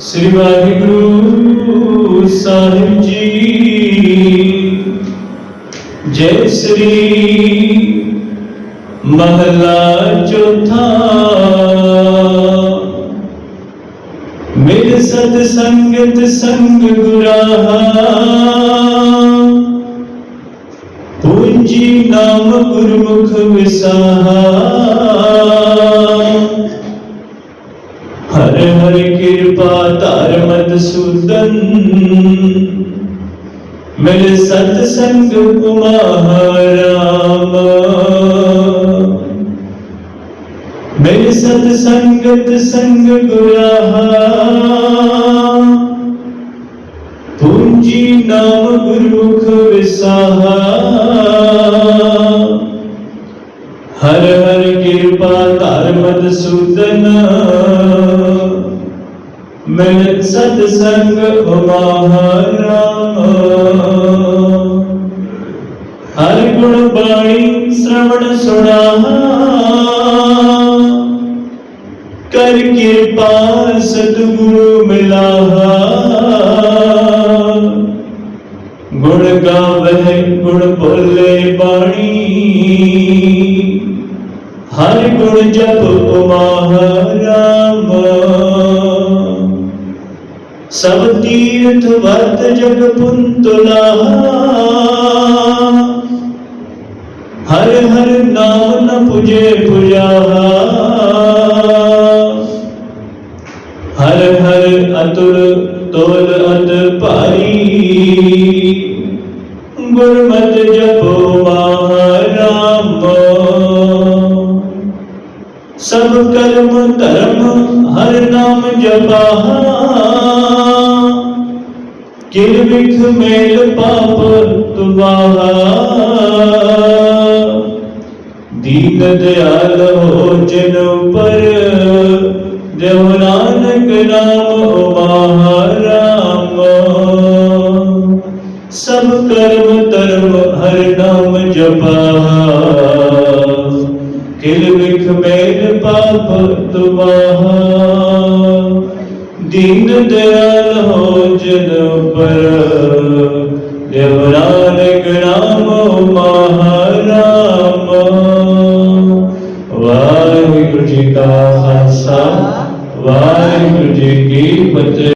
ਸ੍ਰੀ ਵਾਹਿਗੁਰੂ ਸਾਹਿਬ ਜੀ। ਜੈ ਸ੍ਰੀ ਮਹਲਾ ਚੌਥਾ। ਮਿਲ ਸਤ ਸੰਗਤ ਸੰਗ ਗੁਰਾਹਾ। ਪੂੰਜੀ ਨਾਮ ਗੁਰਮੁਖ ਵਿਸਾਹਾ। ਹਰ ਹਰ ਕਿਰਪਾ ਧਾਰ ਮਦ ਮੇਰੇ ਮਿਲ ਸਤ ਸੰਗ ਉਮਾਰਾਮ ਮਿਲ ਸਤ ਸੰਗਤ ਸੰਗ ਗੁਰਾਹਾ ਕਰ ਕਿਰਪਾ ਧਾਰ ਮਦ ਸੂਦਨ ਮਿਲ ਸਤ ਸੰਗ ਮਹਾਰਾਮ ਹਰ ਗੁਣ ਬਾਣੀ ਸ਼ਰਵਣ ਸੁਣਾਹਾ। ਕਰ ਕਿਰਪਾ ਸਤਿਗੁਰੂ ਮਿਲਾਹਾ। ਗੁਣ ਗਾਵਹਿ, ਗੁਣ ਬੋਲੇ ਬਾਣੀ। ਹਰ ਗੁਣ ਜਪ ਮਹਾਰਾਮ ਸਭ ਤੀਰਥ ਵਰਤ ਜਗ ਪੁੰਤਲਾ ਹਰ ਹਰ ਨਾਮ ਨ ਪੁਜੇ ਪੁਜਾਹਾ। ਹਰ ਹਰ ਅਤੁਲ ਤੋਲ ਅਤ ਭਾਰੀ। ਗੁਰਮਤਿ ਜਪੋ सब कर्म धर्म हर नाम जपा। किरबिख मेल पाप तुबाहा दीन दयाल हो जिन पर। देव नानक नाम महाराम। सब कर्म धर्म हर नाम जपा। तिल बिख मैल पाप तुम्हारा दीन दयाल हो जन पर देवरान ग्राम महाराम वाहिगुरु जी का खालसा ਵਾਹਿਗੁਰੂ ਜੀ ਕੀ ਫਤਿਹ